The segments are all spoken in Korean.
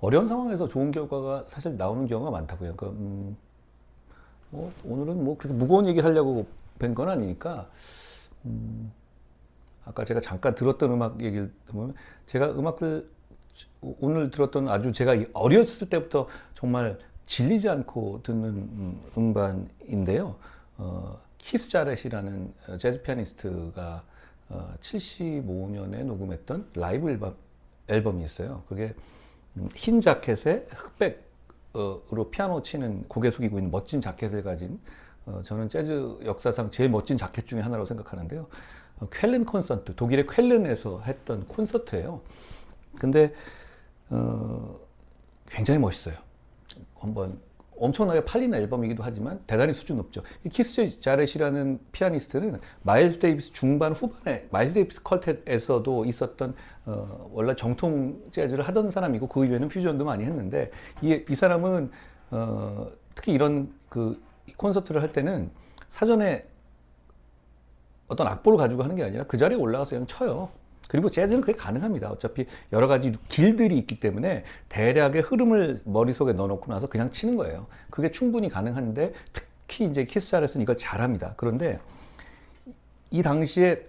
어려운 상황에서 좋은 결과가 사실 나오는 경우가 많다고요. 그러니까 음, 뭐 오늘은 뭐 그렇게 무거운 얘기를 하려고 뵌 건 아니니까 음, 아까 제가 잠깐 들었던 음악 얘기를 보면 제가 음악들 오늘 들었던 아주 제가 어렸을 때부터 정말 질리지 않고 듣는 음, 음반인데요. 어, 키스 자렛이라는 재즈 피아니스트가 어, 75년에 녹음했던 라이브 앨범, 앨범이 있어요. 그게 음, 흰 자켓에 흑백으로 피아노 치는 고개 숙이고 있는 멋진 자켓을 가진 어, 저는 재즈 역사상 제일 멋진 자켓 중에 하나라고 생각하는데요. 어, 쾰른 콘서트, 독일의 쾰른에서 했던 콘서트예요. 근데 어, 굉장히 멋있어요. 한번 엄청나게 팔린 앨범이기도 하지만 대단히 수준 높죠. 이 키스 자렛이라는 피아니스트는 마일스 데이비스 중반 후반에 마일스 데이비스 컬텟에서도 있었던 어, 원래 정통 재즈를 하던 사람이고 그 이후에는 퓨전도 많이 했는데 이, 이 사람은 어, 특히 이런 그 콘서트를 할 때는 사전에 어떤 악보를 가지고 하는 게 아니라 그 자리에 올라가서 그냥 쳐요. 그리고 재즈는 그게 가능합니다. 어차피 여러 가지 길들이 있기 때문에 대략의 흐름을 머릿속에 넣어놓고 나서 그냥 치는 거예요. 그게 충분히 가능한데 특히 이제 키스 자렛은 이걸 잘합니다. 그런데 이 당시에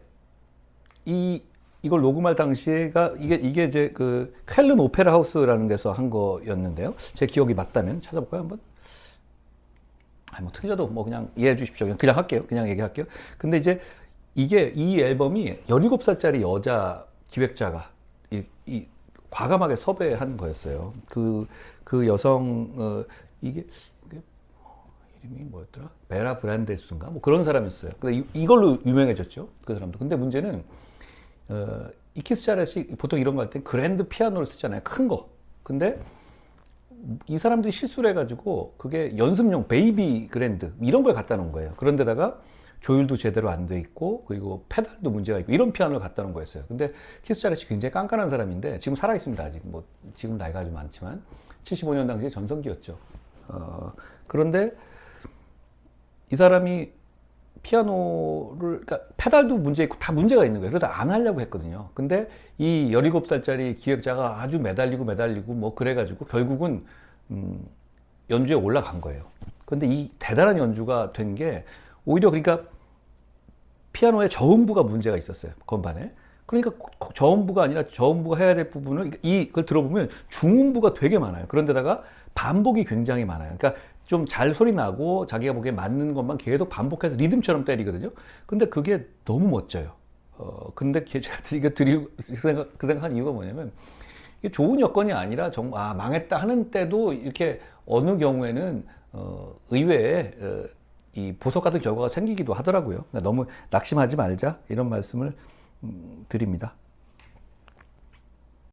이 이걸 녹음할 당시에가 이게 이게 이제 그 쾰른 오페라 하우스라는 데서 한 거였는데요. 제 기억이 맞다면 찾아볼까요 한번? 아니 뭐 틀려도 뭐 그냥 이해해 주십시오. 그냥, 그냥 할게요. 그냥 얘기할게요. 근데 이제 이게 이 앨범이 17살짜리 여자 기획자가 이, 이 과감하게 섭외한 거였어요. 그, 그 여성, 어, 이게, 이게 이름이 뭐였더라? 베라 브란데스인가? 뭐 그런 사람이었어요. 근데 이, 이걸로 유명해졌죠. 그 사람도. 근데 문제는, 어, 이 키스 자렛이 보통 이런 거할때 그랜드 피아노를 쓰잖아요. 큰 거. 근데 이 사람들이 실수를 해가지고 그게 연습용 베이비 그랜드 이런 걸 갖다 놓은 거예요. 그런데다가 조율도 제대로 안 돼 있고 그리고 페달도 문제가 있고 이런 피아노를 갖다 놓은 거였어요. 근데 키스 자렛이 굉장히 깐깐한 사람인데 지금 살아 있습니다. 아직 뭐 지금 나이가 좀 많지만 75년 당시에 전성기였죠. 어, 그런데 이 사람이 피아노를 그러니까 페달도 문제 있고 다 문제가 있는 거예요. 그러다 안 하려고 했거든요. 근데 이 17살짜리 기획자가 아주 매달리고 매달리고 뭐 그래 가지고 결국은 음, 연주에 올라간 거예요. 근데 이 대단한 연주가 된 게 오히려 그러니까 피아노의 저음부가 문제가 있었어요. 건반에. 그러니까 저음부가 아니라 저음부가 해야 될 부분을 이걸 들어보면 중음부가 되게 많아요. 그런데다가 반복이 굉장히 많아요. 그러니까 좀 잘 소리 나고 자기가 보기에 맞는 것만 계속 반복해서 리듬처럼 때리거든요. 근데 그게 너무 멋져요. 어, 근데 제가 이거 드리고 그 생각, 그 생각한 이유가 뭐냐면 이게 좋은 여건이 아니라 정, 아, 망했다 하는 때도 이렇게 어느 경우에는 어, 의외에 어, 이 보석 같은 결과가 생기기도 하더라고요. 그러니까 너무 낙심하지 말자 이런 말씀을 음, 드립니다.